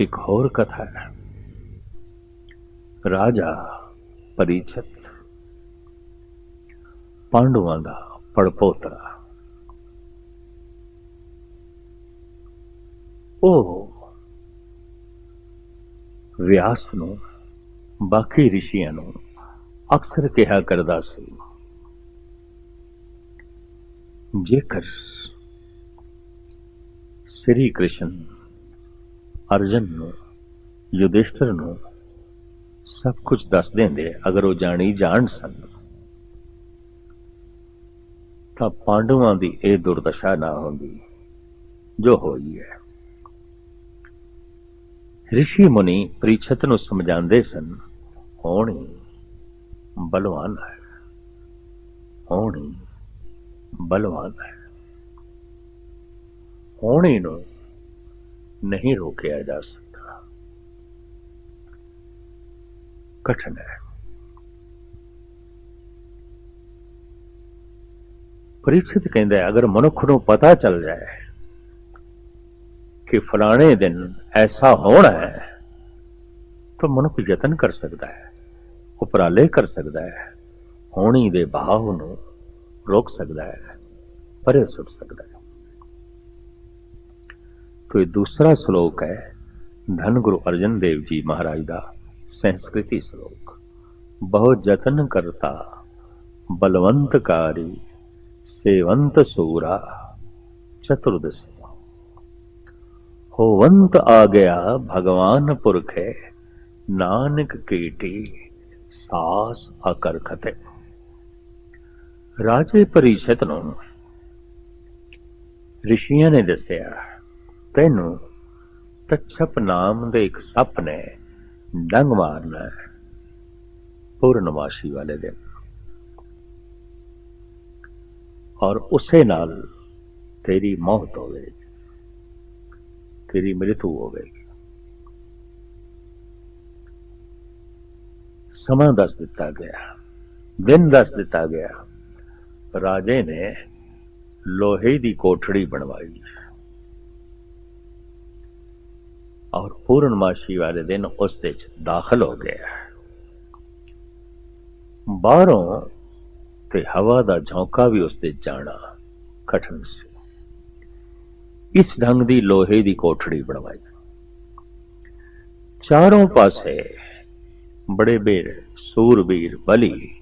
ਇੱਕ ਹੋਰ ਕਥਾ ਹੈ ਰਾਜਾ ਪਰੀਛਤ ਪਾਂਡਵਾਂ ਦਾ ਪੜਪੋਤਰਾ ਉਹ ਵਿਆਸ ਨੂੰ ਬਾਕੀ ਰਿਸ਼ੀਆਂ ਨੂੰ ਅਕਸਰ ਕਿਹਾ ਕਰਦਾ ਸੀ ਜੇਕਰ ਸ੍ਰੀ ਕ੍ਰਿਸ਼ਨ ਅਰਜਨ ਨੂੰ ਯੁਧਿਸ਼ਠਰ ਨੂੰ ਸਭ ਕੁਝ ਦੱਸ ਦਿੰਦੇ, ਅਗਰ ਉਹ ਜਾਣੀ ਜਾਣ ਸਨ। ਤਾਂ ਪਾਂਡਵਾਂ ਦੀ ਇਹ ਦੁਰਦਸ਼ਾ ਨਾ ਹੁੰਦੀ, ਜੋ ਹੋਈ ਹੈ। ਰਿਸ਼ੀ ਮੁਨੀ ਪ੍ਰੀਛਤ ਨੂੰ ਸਮਝਾਉਂਦੇ ਸਨ, ਹੋਣੀ ਬਲਵਾਨ ਹੈ, ਹੋਣੀ ਬਲਵਾਨ ਹੈ। ਹੋਣੀ ਨੂੰ ਨਹੀਂ ਰੋਕਿਆ ਜਾ ਸਕਦਾ ਕਠਨ ਹੈ ਪ੍ਰੀਛਿਤ ਕਹਿੰਦਾ ਅਗਰ ਮਨੁੱਖ ਨੂੰ ਪਤਾ ਚੱਲ ਜਾਏ ਕਿ ਫਲਾਣੇ ਦਿਨ ਐਸਾ ਹੋਣਾ ਹੈ ਤਾਂ ਮਨੁੱਖ ਯਤਨ ਕਰ ਸਕਦਾ ਹੈ ਉਪਰਾਲੇ ਕਰ ਸਕਦਾ ਹੈ ਹੋਣੀ ਦੇ ਭਾਵ ਨੂੰ ਰੋਕ ਸਕਦਾ ਹੈ ਪਰੇ ਸੁੱਟ ਸਕਦਾ ਹੈ ਕੋਈ ਦੂਸਰਾ ਸ਼ਲੋਕ ਹੈ, ਧੰਨ ਗੁਰੂ ਅਰਜਨ ਦੇਵ ਜੀ ਮਹਾਰਾਜ ਦਾ ਸੰਸਕ੍ਰਿਤੀ ਸ਼ਲੋਕ। ਬਹੁ ਯਤਨ ਕਰਤਾ ਬਲਵੰਤਕਾਰੀ ਸੇਵੰਤ ਸੂਰਾ, ਚਤੁਰਦਸ਼ੀ। ਹੋਵੰਤ ਆ ਗਿਆ ਭਗਵਾਨ ਪੁਰਖੇ, ਨਾਨਕ ਕੀਟੀ, ਸਾਸ ਅਕਰ ਰਾਜੇ ਪਰਿਸ਼ਤ ਨੂੰ ਰਿਸ਼ੀਆਂ ਨੇ ਦੱਸਿਆ ਤੈਨੂੰ ਤਛਪ ਨਾਮ ਦੇ ਇੱਕ ਸੱਪ ਨੇ ਡੰਗ ਮਾਰਨਾ ਹੈ। ਪੂਰਨਮਾਸ਼ੀ ਵਾਲੇ ਦਿਨ। ਔਰ ਉਸੇ ਨਾਲ ਤੇਰੀ ਮੌਤ ਹੋਵੇਗੀ ਤੇਰੀ ਮ੍ਰਿਤੂ ਹੋਵੇਗੀ ਸਮਾਂ ਦੱਸ ਦਿੱਤਾ ਗਿਆ। ਦਿਨ ਦੱਸ ਦਿੱਤਾ ਗਿਆ। ਰਾਜੇ ਨੇ ਲੋਹੇ ਦੀ ਕੋਠੜੀ ਬਣਵਾਈ। ਔਰ ਪੂਰਨਮਾਸ਼ੀ ਵਾਲੇ ਦਿਨ ਉਸ ਦੇ ਚ ਦਾਖਲ ਹੋ ਗਿਆ ਬਾਹਰੋਂ ਤੇ ਹਵਾ ਦਾ ਝੋਂਕਾ ਵੀ ਉਸ ਦੇ ਜਾਣਾ ਕਠਨ ਸੀ। ਇਸ ਢੰਗ ਦੀ ਲੋਹੇ ਦੀ ਕੋਠੜੀ ਬਣਵਾਈ। ਚਾਰੋਂ ਪਾਸੇ ਬੜੇ ਬੇਰ ਸੂਰਬੀਰ, ਬਲੀ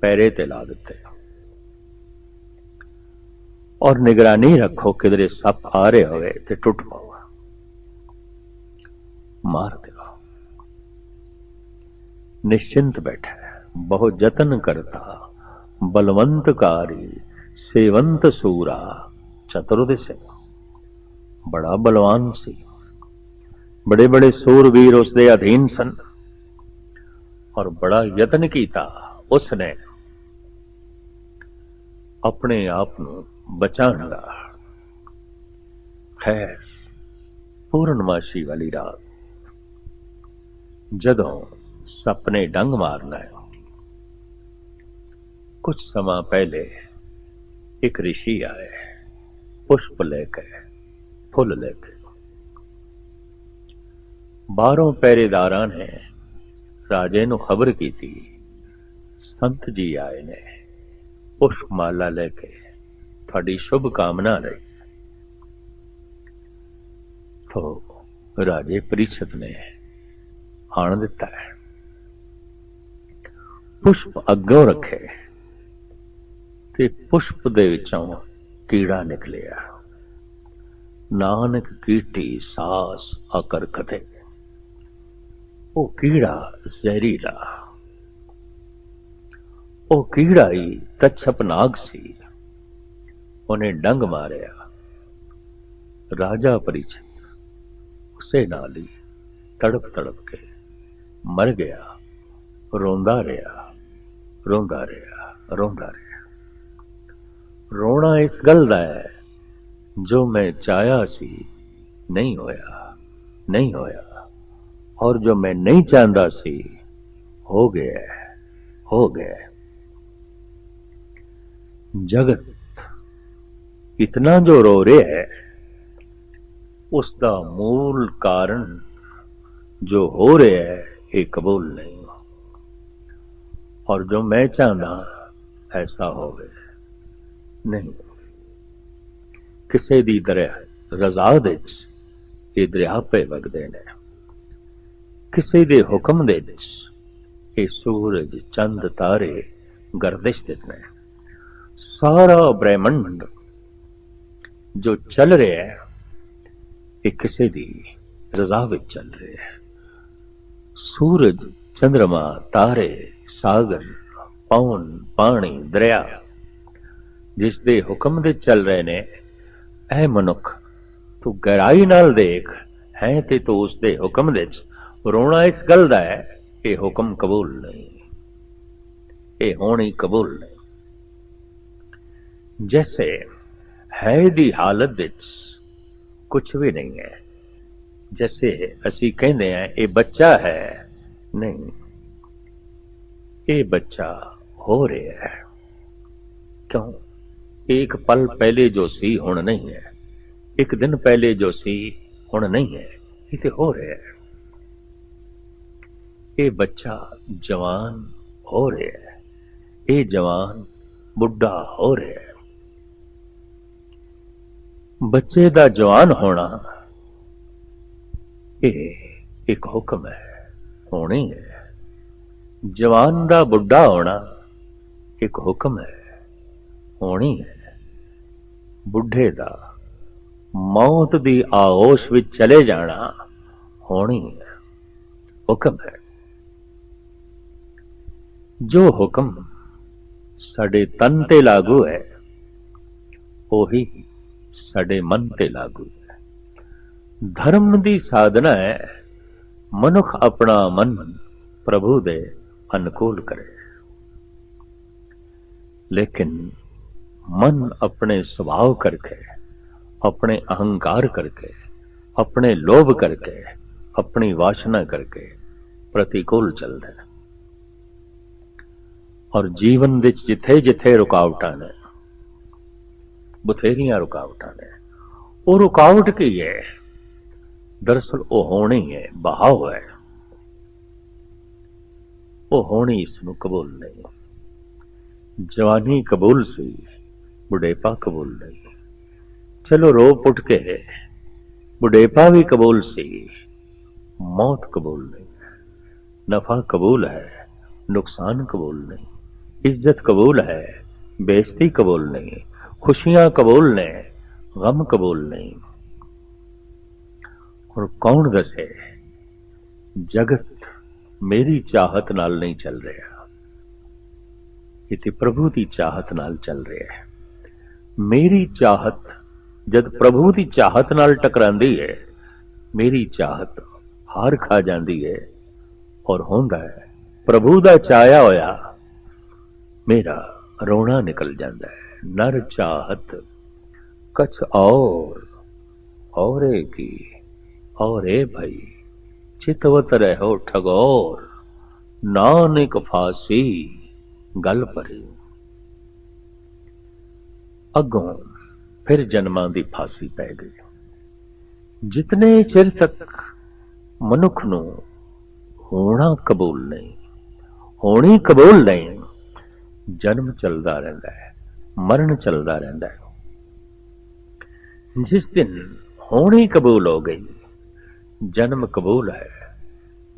ਪੈਰੇ ਤੇ ਲਾ ਦਿੱਤੇ। ਔਰ ਨਿਗਰਾਨੀ ਰੱਖੋ ਕਿਧਰੇ ਸੱਪ ਆ ਰਹੇ ਹੋਵੇ ਤੇ ਟੁੱਟ ਪਾਵਾ ਮਾਰ ਦਿਓ। ਨਿਸ਼ਚਿੰਤ ਬੈਠਾ ਹੈ, ਬਹੁਤ ਯਤਨ ਕਰਤਾ ਬਲਵੰਤਕਾਰੀ ਸੇਵੰਤ ਸੂਰਾ ਚਤੁਰਦਿਸੇ। ਬੜਾ ਬਲਵਾਨ ਸੀ। ਬੜੇ ਬੜੇ ਸੂਰਵੀਰ ਉਸ ਦੇ ਅਧੀਨ ਸਨ। ਔਰ ਬੜਾ ਯਤਨ ਕੀਤਾ ਉਸਨੇ। ਆਪਣੇ ਆਪ ਨੂੰ ਬਚਾਉਣ ਦਾ। ਖੈਰ ਪੂਰਨਮਾਸ਼ੀ ਵਾਲੀ ਰਾਤ ਜਦੋਂ ਸੁਪਨੇ ਡੰਗ ਮਾਰਨਾ ਹੈ ਕੁਝ ਸਮਾਂ ਪਹਿਲੇ ਇੱਕ ਰਿਸ਼ੀ ਆਏ, ਪੁਸ਼ਪ ਲੈ ਕੇ, ਫੁੱਲ ਲੈ ਕੇ। ਬਾਹਰੋਂ ਪਹਿਰੇਦਾਰਾਂ ਨੇ ਰਾਜੇ ਨੂੰ ਖਬਰ ਕੀਤੀ, ਸੰਤ ਜੀ ਆਏ ਨੇ ਪੁਸ਼ਪ ਮਾਲਾ ਲੈ ਕੇ, ਤੁਹਾਡੀ ਸ਼ੁਭ ਕਾਮਨਾ ਲਈ ਤੋ ਰਾਜੇ ਪ੍ਰੀਛਤ ਨੇ ਆਣ ਦਿੱਤਾ ਹੈ। ਪੁਸ਼ਪ ਅੱਗੋਂ ਰੱਖੇ ਤੇ ਪੁਸ਼ਪ ਦੇ ਵਿੱਚੋਂ ਕੀੜਾ ਨਿਕਲਿਆ। ਨਾਨਕ ਕੀਟੀ ਸਾਸ ਅਕਰ ਕਥੇ ਉਹ ਕੀੜਾ ਜ਼ਹਿਰੀਲਾ। ਉਹ ਕੀੜਾ ਹੀ ਕੱਛਪ ਨਾਗ ਸੀ। ਉਹਨੇ ਡੰਗ ਮਾਰਿਆ। ਰਾਜਾ ਪਰਿਚਿਤ ਉਸੇ ਨਾਲ ਹੀ ਤੜਪ ਤੜਪ ਕੇ ਮਰ ਗਿਆ, ਰੋਂਦਾ ਰਿਹਾ ਰੋਂਦਾ ਰਿਹਾ ਰੋਂਦਾ ਰਿਹਾ। ਰੋਣਾ ਇਸ ਗੱਲ ਦਾ ਹੈ, ਜੋ ਮੈਂ ਚਾਹਿਆ ਸੀ, ਨਹੀਂ ਹੋਇਆ ਨਹੀਂ ਹੋਇਆ। ਔਰ ਜੋ ਮੈਂ ਨਹੀਂ ਚਾਹੁੰਦਾ ਸੀ, ਹੋ ਗਿਆ ਹੋ ਗਿਆ ਜਗਤ ਇਤਨਾ ਜੋ ਰੋ ਰਿਹਾ ਹੈ ਉਸ ਦਾ ਮੂਲ ਕਾਰਨ ਜੋ ਹੋ ਰਿਹਾ ਹੈ ਇਹ ਕਬੂਲ ਨਹੀਂ। ਔਰ ਜੋ ਮੈਂ ਚਾਹੁੰਦਾ, ਐਸਾ ਹੋਵੇ। ਨਹੀਂ। ਕਿਸੇ ਦੀ ਦਰਿਆ, ਰਜ਼ਾ ਵਿੱਚ ਇਹ ਦਰਿਆ ਪੇ ਵਗਦੇ ਨੇ। ਕਿਸੇ ਦੇ ਹੁਕਮ ਦੇ ਵਿੱਚ ਇਹ ਸੂਰਜ, ਚੰਦ, ਤਾਰੇ ਗਰਦਿਸ਼ ਦੇ ਨੇ। ਸਾਰਾ ਬ੍ਰਹਿਮੰਡ ਜੋ ਚੱਲ ਰਿਹਾ ਹੈ, ਇਹ ਕਿਸੇ ਦੀ ਰਜ਼ਾ ਵਿੱਚ ਚੱਲ ਰਿਹਾ ਹੈ। ਸੂਰਜ ਚੰ드ਰਮਾ ਤਾਰੇ, ਸਾਗਰ, ਪਵਨ, ਪਾਣੀ, ਦਰਿਆ, ਜਿਸ ਦੇ ਹੁਕਮ ਦੇ ਚੱਲ ਰਹੇ ਨੇ, ਐ ਮਨੁੱਖ, ਤੂੰ ਗਹਿਰਾਈ ਨਾਲ ਦੇਖ, ਹੈ ਤੇ ਤੂੰ ਉਸ ਦੇ ਹੁਕਮ ਦੇ ਚ ਰੋਣਾ ਇਸ ਗੱਲ ਦਾ ਹੈ ਇਹ ਹੁਕਮ ਕਬੂਲ ਨਹੀਂ। ਇਹ ਹੋਣੀ ਕਬੂਲ ਨਹੀਂ। ਜੈਸੇ ਹੈ ਦੀ ਹਾਲਤ ਵਿੱਚ ਕੁਝ ਵੀ ਨਹੀਂ ਹੈ। ਜੈਸੇ ਅਸੀਂ ਕਹਿੰਦੇ ਆ ਇਹ ਬੱਚਾ ਹੈ ਨਹੀਂ ਇਹ ਬੱਚਾ ਹੋ ਰਿਹਾ ਹੈ ਕਿਉਂ ਇੱਕ ਪਲ ਪਹਿਲੇ ਜੋ ਸੀ ਹੁਣ ਨਹੀਂ ਹੈ ਇੱਕ ਦਿਨ ਪਹਿਲੇ ਜੋ ਸੀ ਹੁਣ ਨਹੀਂ ਹੈ ਇਹ ਤੇ ਹੋ ਰਿਹਾ ਹੈ ਇਹ ਬੱਚਾ ਜਵਾਨ ਹੋ ਰਿਹਾ ਹੈ ਇਹ ਜਵਾਨ ਬੁੱਢਾ ਹੋ ਰਿਹਾ ਹੈ ਬੱਚੇ ਦਾ ਜਵਾਨ ਹੋਣਾ ਇਹ ਇੱਕ ਹੁਕਮ ਹੈ, ਹੋਣੀ ਹੈ। ਜਵਾਨ ਦਾ ਬੁੱਢਾ ਹੋਣਾ ਇੱਕ ਹੁਕਮ ਹੈ, ਹੋਣੀ ਹੈ। ਬੁੱਢੇ ਦਾ ਮੌਤ ਦੀ ਆਗੋਸ਼ ਵਿੱਚ ਚਲੇ ਜਾਣਾ ਹੋਣੀ ਹੈ, ਹੁਕਮ ਹੈ। ਜੋ ਹੁਕਮ ਸਾਡੇ ਤਨ ਤੇ ਲਾਗੂ ਹੈ, ਉਹੀ ਸਾਡੇ ਮਨ ਤੇ ਲਾਗੂ ਹੈ। ਧਰਮ ਦੀ ਸਾਧਨਾ ਹੈ। ਮਨੁੱਖ ਆਪਣਾ ਮਨ ਪ੍ਰਭੂ ਦੇ ਅਨੁਕੂਲ ਕਰੇ। ਲੇਕਿਨ ਮਨ ਆਪਣੇ ਸੁਭਾਅ ਕਰਕੇ, ਆਪਣੇ ਅਹੰਕਾਰ ਕਰਕੇ, ਆਪਣੇ ਲੋਭ ਕਰਕੇ, ਆਪਣੀ ਵਾਸ਼ਨਾ ਕਰਕੇ ਪ੍ਰਤੀਕੂਲ ਚੱਲਦਾ ਹੈ। ਔਰ ਜੀਵਨ ਵਿੱਚ ਜਿੱਥੇ ਜਿੱਥੇ ਰੁਕਾਵਟਾਂ ਨੇ, ਬਥੇਰੀਆਂ ਰੁਕਾਵਟਾਂ ਨੇ, ਉਹ ਰੁਕਾਵਟ ਕੀ ਹੈ? ਦਰਅਸਲ ਉਹ ਹੋਣੀ ਹੈ ਬਹਾਵ ਹੈ ਉਹ ਹੋਣੀ ਇਸ ਨੂੰ ਕਬੂਲ ਨਹੀਂ ਜਵਾਨੀ ਕਬੂਲ ਸੀ ਬੁਢੇਪਾ ਕਬੂਲ ਨਹੀਂ ਚਲੋ ਰੋ ਪੁੱਟ ਕੇ ਬੁਢੇਪਾ ਵੀ ਕਬੂਲ ਸੀ ਮੌਤ ਕਬੂਲ ਨਹੀਂ ਨਫਾ ਕਬੂਲ ਹੈ ਨੁਕਸਾਨ ਕਬੂਲ ਨਹੀਂ ਇੱਜ਼ਤ ਕਬੂਲ ਹੈ ਬੇਇੱਜ਼ਤੀ ਕਬੂਲ ਨਹੀਂ ਖੁਸ਼ੀਆਂ ਕਬੂਲ ਨੇ ਗਮ ਕਬੂਲ ਨਹੀਂ ਔਰ ਕੌਣ ਦੱਸੇ? ਜਗਤ ਮੇਰੀ ਚਾਹਤ ਨਾਲ ਨਹੀਂ ਚੱਲ ਰਿਹਾ। ਇਹ ਤੇ ਪ੍ਰਭੂ ਦੀ ਚਾਹਤ ਨਾਲ ਚੱਲ ਰਿਹਾ ਹੈ। ਮੇਰੀ ਚਾਹਤ, ਜਦ ਪ੍ਰਭੂ ਦੀ ਚਾਹਤ ਨਾਲ ਟਕਰਾਂਦੀ ਹੈ, ਮੇਰੀ ਚਾਹਤ ਹਾਰ ਖਾ ਜਾਂਦੀ ਹੈ ਔਰ ਹੁੰਦਾ ਹੈ, ਪ੍ਰਭੂ ਦਾ ਚਾਇਆ ਹੋਇਆ ਮੇਰਾ ਰੋਣਾ ਨਿਕਲ ਜਾਂਦਾ ਹੈ। ਨਰ ਚਾਹਤ, ਕਛ ਔਰ ਔਰੇ ਕੀ ਔਰੇ ਭਾਈ ਚਿਤਵਤ ਰਹੋ ਠਗੋਰ ਨਾਨਕ ਫਾਸੀ ਗੱਲ ਪਰੀ ਅੱਗੋਂ ਫਿਰ ਜਨਮਾਂ ਦੀ ਫਾਸੀ ਪੈ ਗਈ ਜਿਤਨੇ ਚਿਰ ਤੱਕ ਮਨੁੱਖ ਨੂੰ ਹੋਣਾ ਕਬੂਲ ਨਹੀਂ ਹੋਣੀ ਕਬੂਲ ਨਹੀਂ ਜਨਮ ਚੱਲਦਾ ਰਹਿੰਦਾ ਹੈ ਮਰਨ ਚੱਲਦਾ ਰਹਿੰਦਾ ਹੈ ਜਿਸ ਦਿਨ ਹੋਣੀ ਕਬੂਲ ਹੋ ਗਈ ਜਨਮ ਕਬੂਲ ਹੈ,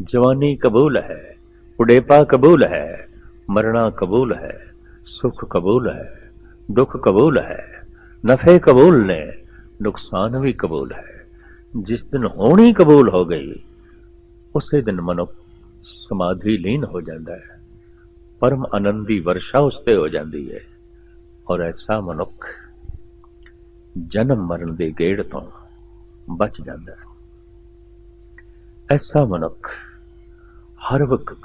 ਜਵਾਨੀ ਕਬੂਲ ਹੈ ਬੁਢੇਪਾ ਕਬੂਲ ਹੈ ਮਰਨਾ ਕਬੂਲ ਹੈ, ਸੁਖ ਕਬੂਲ ਹੈ, ਦੁੱਖ ਕਬੂਲ ਹੈ, ਨਫੇ ਕਬੂਲ ਨੇ, ਨੁਕਸਾਨ ਵੀ ਕਬੂਲ ਹੈ। ਜਿਸ ਦਿਨ ਹੋਣੀ ਕਬੂਲ ਹੋ ਗਈ, ਉਸੇ ਦਿਨ ਮਨੁੱਖ ਸਮਾਧੀ ਲੀਨ ਹੋ ਜਾਂਦਾ ਹੈ, ਪਰਮ ਆਨੰਦ ਦੀ ਵਰਸ਼ਾ ਉਸ ਤੇ ਹੋ ਜਾਂਦੀ ਹੈ। ਔਰ ਐਸਾ ਮਨੁੱਖ ਜਨਮ ਮਰਨ ਦੇ ਗੇੜ ਤੋਂ ਬਚ ਜਾਂਦਾ ਹੈ। ਐਸਾ ਮਨੁੱਖ ਹਰ ਵਕਤ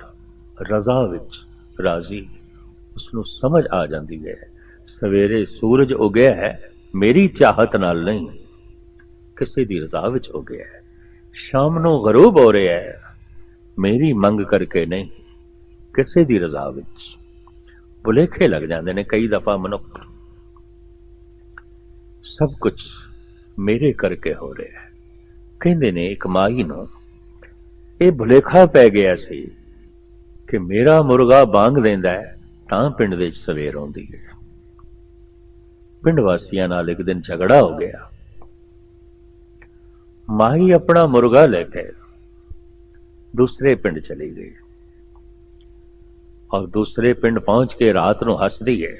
ਰਜ਼ਾ ਵਿੱਚ ਰਾਜ਼ੀ ਉਸ ਨੂੰ ਸਮਝ ਆ ਜਾਂਦੀ ਹੈ, ਸਵੇਰੇ ਸੂਰਜ ਉਗਿਆ ਹੈ, ਮੇਰੀ ਚਾਹਤ ਨਾਲ ਨਹੀਂ, ਕਿਸੇ ਦੀ ਰਜ਼ਾ ਵਿੱਚ ਉਗਿਆ ਹੈ। ਸ਼ਾਮ ਨੂੰ ਗਰੂਬ ਹੋ ਰਿਹਾ ਹੈ, ਮੇਰੀ ਮੰਗ ਕਰਕੇ ਨਹੀਂ, ਕਿਸੇ ਦੀ ਰਜ਼ਾ ਵਿੱਚ। ਬੁਲੇਖੇ ਲੱਗ ਜਾਂਦੇ ਨੇ ਕਈ ਦਫਾ ਮਨੁੱਖ। ਸਭ ਕੁਝ ਮੇਰੇ ਕਰਕੇ ਹੋ ਰਿਹਾ ਹੈ। ਕਹਿੰਦੇ ਨੇ ਇੱਕ ਮਾਈ ਨੂੰ ਇਹ ਭੁਲੇਖਾ ਪੈ ਗਿਆ ਸੀ ਕਿ ਮੇਰਾ ਮੁਰਗਾ ਬਾਂਗ ਦਿੰਦਾ ਹੈ, ਤਾਂ ਪਿੰਡ ਵਿੱਚ ਸਵੇਰ ਆਉਂਦੀ ਹੈ। ਪਿੰਡ ਵਾਸੀਆਂ ਨਾਲ ਇੱਕ ਦਿਨ ਝਗੜਾ ਹੋ ਗਿਆ। ਮਾਹੀ ਆਪਣਾ ਮੁਰਗਾ ਲੈ ਕੇ ਦੂਸਰੇ ਪਿੰਡ ਚਲੀ ਗਈ। ਔਰ ਦੂਸਰੇ ਪਿੰਡ ਪਹੁੰਚ ਕੇ ਰਾਤ ਨੂੰ ਹੱਸਦੀ ਹੈ।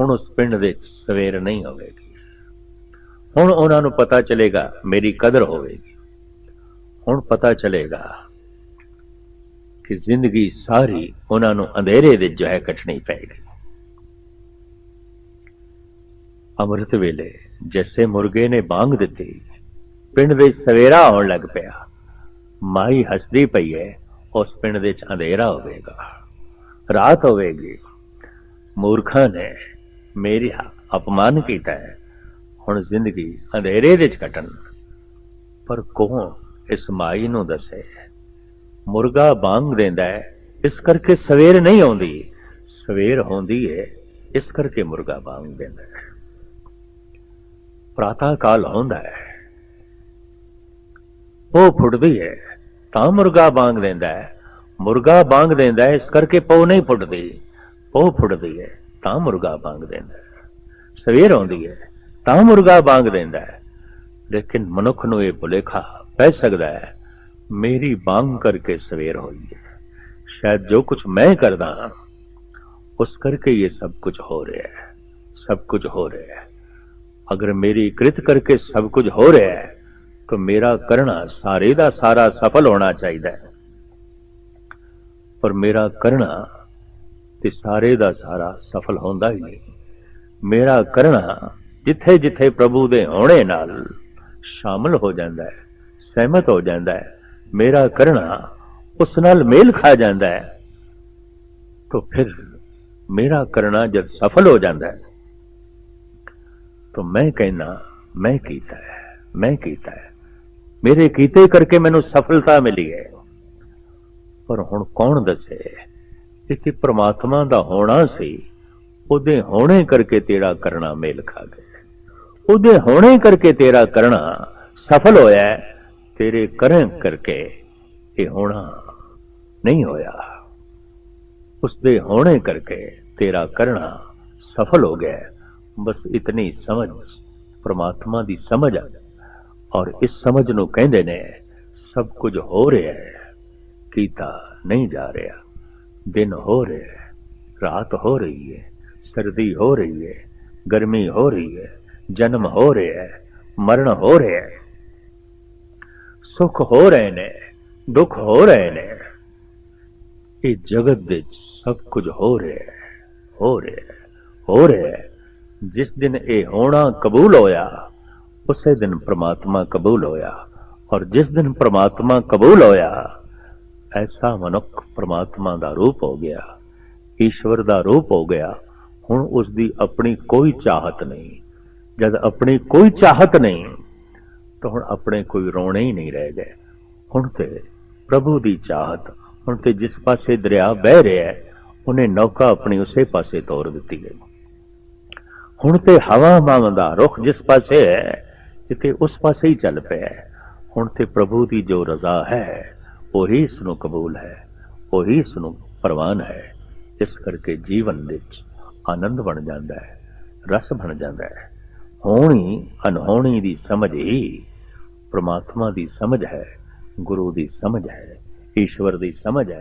ਹੁਣ ਉਸ ਪਿੰਡ ਵਿੱਚ ਸਵੇਰ ਨਹੀਂ ਹੋਵੇਗੀ। ਹੁਣ ਉਹਨਾਂ ਨੂੰ ਪਤਾ ਚੱਲੇਗਾ, ਮੇਰੀ ਕਦਰ ਹੋਵੇਗੀ। ਹੁਣ ਪਤਾ ਚਲੇਗਾ ਕਿ ਜ਼ਿੰਦਗੀ ਸਾਰੀ ਉਹਨਾਂ ਨੂੰ ਅੰਧੇਰੇ ਵਿੱਚ ਜੋ ਹੈ ਕੱਟਣੀ ਪਏਗੀ ਅੰਮ੍ਰਿਤ ਵੇਲੇ ਜਿਵੇਂ ਮੁਰਗੇ ਨੇ ਬਾਂਗ ਦਿੱਤੀ, ਪਿੰਡ ਵਿੱਚ ਸਵੇਰਾ ਆਉਣ ਲੱਗ ਪਿਆ। ਮਾਈ ਹੱਸਦੀ ਪਈ ਹੈ, ਉਸ ਪਿੰਡ ਵਿੱਚ ਅੰਧੇਰਾ ਹੋਵੇਗਾ, ਰਾਤ ਹੋਵੇਗੀ। ਮੂਰਖਾਂ ਨੇ ਮੇਰੀ ਅਪਮਾਨ ਕੀਤਾ ਹੈ। ਹੁਣ ਜ਼ਿੰਦਗੀ ਅੰਧੇਰੇ ਵਿੱਚ ਕੱਟਣ, ਪਰ ਕੌਣ ਇਸ ਮਾਈ ਨੂੰ ਦੱਸੇ, ਮੁਰਗਾ ਬਾਂਗ ਦਿੰਦਾ ਹੈ, ਇਸ ਕਰਕੇ ਸਵੇਰ ਨਹੀਂ ਆਉਂਦੀ। ਸਵੇਰ ਹੁੰਦੀ ਹੈ ਇਸ ਕਰਕੇ ਮੁਰਗਾ ਬਾਂਗ ਦਿੰਦਾ ਹੈ। ਪ੍ਰਾਤਾ ਕਾਲ ਹੁੰਦਾ ਹੈ। ਉਹ ਫੁੱਟਦੀ ਹੈ ਤਾਂ ਮੁਰਗਾ ਬਾਂਗ ਦਿੰਦਾ ਹੈ। ਮੁਰਗਾ ਬਾਂਗ ਦਿੰਦਾ ਹੈ, ਇਸ ਕਰਕੇ ਪਉ ਨਹੀਂ ਫੁੱਟਦੀ। ਉਹ ਫੁੱਟਦੀ ਹੈ ਤਾਂ ਮੁਰਗਾ ਬਾਂਗ ਦਿੰਦਾ ਹੈ। ਸਵੇਰ ਆਉਂਦੀ ਹੈ ਤਾਂ ਮੁਰਗਾ ਬਾਂਗ ਦਿੰਦਾ ਹੈ। ਲੇਕਿਨ ਮਨੁੱਖ ਨੂੰ ਇਹ ਭੁਲੇਖਾ ਕਹਿ ਸਕਦਾ ਹੈ, ਮੇਰੀ ਬਾਂਗ ਕਰਕੇ ਸਵੇਰ ਹੋਈ ਹੈ। ਸ਼ਾਇਦ ਜੋ ਕੁਝ ਮੈਂ ਕਰਦਾ ਉਸ ਕਰਕੇ ਇਹ ਸਭ ਕੁਝ ਹੋ ਰਿਹਾ ਹੈ, ਸਭ ਕੁਝ ਹੋ ਰਿਹਾ ਹੈ। ਅਗਰ ਮੇਰੀ ਕ੍ਰਿਤ ਕਰਕੇ ਸਭ ਕੁਝ ਹੋ ਰਿਹਾ ਹੈ, ਤਾਂ ਮੇਰਾ ਕਰਨਾ ਸਾਰੇ ਦਾ ਸਾਰਾ ਸਫਲ ਹੋਣਾ ਚਾਹੀਦਾ ਹੈ। ਪਰ ਮੇਰਾ ਕਰਨਾ ਤੇ ਸਾਰੇ ਦਾ ਸਾਰਾ ਸਫਲ ਹੁੰਦਾ ਹੀ ਨਹੀਂ। ਮੇਰਾ ਕਰਨਾ ਜਿੱਥੇ ਜਿੱਥੇ ਪ੍ਰਭੂ ਦੇ ਹੋਣੇ ਨਾਲ ਸ਼ਾਮਲ ਹੋ ਜਾਂਦਾ ਹੈ। ਸਹਿਮਤ ਹੋ ਜਾਂਦਾ ਹੈ। ਮੇਰਾ ਕਰਨਾ ਉਸ ਨਾਲ ਮੇਲ ਖਾ ਜਾਂਦਾ ਹੈ। ਤਾਂ ਫਿਰ ਮੇਰਾ ਕਰਨਾ ਜਦ ਸਫਲ ਹੋ ਜਾਂਦਾ ਹੈ, ਤਾਂ ਮੈਂ ਕਹਿਣਾ, ਮੈਂ ਕੀਤਾ ਹੈ, ਮੈਂ ਕੀਤਾ ਹੈ। ਮੇਰੇ ਕੀਤੇ ਕਰਕੇ ਮੈਨੂੰ ਸਫਲਤਾ ਮਿਲੀ ਹੈ। ਪਰ ਹੁਣ ਕੌਣ ਦੱਸੇ? ਕਿ ਪ੍ਰਮਾਤਮਾ ਦਾ ਹੋਣਾ ਸੀ, ਉਹਦੇ ਹੋਣੇ ਕਰਕੇ ਤੇਰਾ ਕਰਨਾ ਮੇਲ ਖਾ ਗਿਆ। ਉਹਦੇ ਹੋਣੇ ਕਰਕੇ ਤੇਰਾ ਕਰਨਾ ਸਫਲ ਹੋਇਆ ਤੇਰੇ ਕਰਨ ਕਰਕੇ ਇਹ ਹੋਣਾ ਨਹੀਂ ਹੋਇਆ। ਉਸਦੇ ਹੋਣੇ ਕਰਕੇ ਤੇਰਾ ਕਰਨਾ ਸਫਲ ਹੋ ਗਿਆ। ਬਸ ਇਤਨੀ ਸਮਝ ਪ੍ਰਮਾਤਮਾ ਦੀ ਸਮਝ ਆ ਔਰ ਇਸ ਸਮਝ ਨੂੰ ਕਹਿੰਦੇ ਨੇ, ਸਭ ਕੁਝ ਹੋ ਰਿਹਾ ਹੈ, ਕੀਤਾ ਨਹੀਂ ਜਾ ਰਿਹਾ। ਦਿਨ ਹੋ ਰਿਹਾ ਹੈ, ਰਾਤ ਹੋ ਰਹੀ ਹੈ, ਸਰਦੀ ਹੋ ਰਹੀ ਹੈ, ਗਰਮੀ ਹੋ ਰਹੀ ਹੈ, ਜਨਮ ਹੋ ਰਿਹਾ ਹੈ, ਮਰਨ ਹੋ ਰਿਹਾ ਹੈ। ਸੁਖ ਹੋ ਰਹੇ ਨੇ, ਦੁੱਖ ਹੋ ਰਹੇ ਨੇ। ਇਹ ਜਗਤ ਵਿੱਚ ਸਭ ਕੁਝ ਹੋ ਰਿਹਾ ਹੈ, ਹੋ ਰਿਹਾ ਹੈ, ਹੋ ਰਿਹਾ ਹੈ। ਜਿਸ ਦਿਨ ਇਹ ਹੋਣਾ ਕਬੂਲ ਹੋਇਆ, ਉਸੇ ਦਿਨ ਪ੍ਰਮਾਤਮਾ ਕਬੂਲ ਹੋਇਆ। ਔਰ ਜਿਸ ਦਿਨ ਪ੍ਰਮਾਤਮਾ ਕਬੂਲ ਹੋਇਆ, ਐਸਾ ਮਨੁੱਖ ਪ੍ਰਮਾਤਮਾ ਦਾ ਰੂਪ ਹੋ ਗਿਆ, ਈਸ਼ਵਰ ਦਾ ਰੂਪ ਹੋ ਗਿਆ। ਹੁਣ ਉਸ ਦੀ ਆਪਣੀ ਕੋਈ ਚਾਹਤ ਨਹੀਂ। ਜਦ ਆਪਣੀ ਕੋਈ ਚਾਹਤ ਨਹੀਂ ਤਾਂ ਹੁਣ ਆਪਣੇ ਕੋਈ ਰੋਣੇ ਹੀ ਨਹੀਂ ਰਹਿ ਗਏ। ਹੁਣ ਤੇ ਪ੍ਰਭੂ ਦੀ ਚਾਹਤ, ਹੁਣ ਤੇ ਜਿਸ ਪਾਸੇ ਦਰਿਆ ਵਹਿ ਰਿਹਾ ਹੈ, ਉਹਨੇ ਨੌਕਾ ਆਪਣੀ ਉਸੇ ਪਾਸੇ ਤੋਰ ਦਿੱਤੀ ਹੈ। ਹੁਣ ਤੇ ਹਵਾ ਮਾਵਾਂ ਦਾ ਰੁਖ ਜਿਸ ਪਾਸੇ ਹੈ ਕਿਤੇ ਉਸ ਪਾਸੇ ਹੀ ਚੱਲ ਪਿਆ ਹੁਣ ਤੇ ਪ੍ਰਭੂ ਦੀ ਜੋ ਰਜ਼ਾ ਹੈ, ਉਹੀ ਇਸ ਨੂੰ ਕਬੂਲ ਹੈ, ਉਹੀ ਇਸ ਨੂੰ ਪ੍ਰਵਾਨ ਹੈ। ਇਸ ਕਰਕੇ ਜੀਵਨ ਵਿੱਚ ਆਨੰਦ ਬਣ ਜਾਂਦਾ ਹੈ, ਰਸ ਬਣ ਜਾਂਦਾ ਹੈ। ਹੋਣੀ ਅਨਹੋਣੀ ਦੀ ਸਮਝ ਹੀ ਪ੍ਰਮਾਤਮਾ ਦੀ ਸਮਝ ਹੈ ਗੁਰੂ ਦੀ ਸਮਝ ਹੈ ਈਸ਼ਵਰ ਦੀ ਸਮਝ ਹੈ।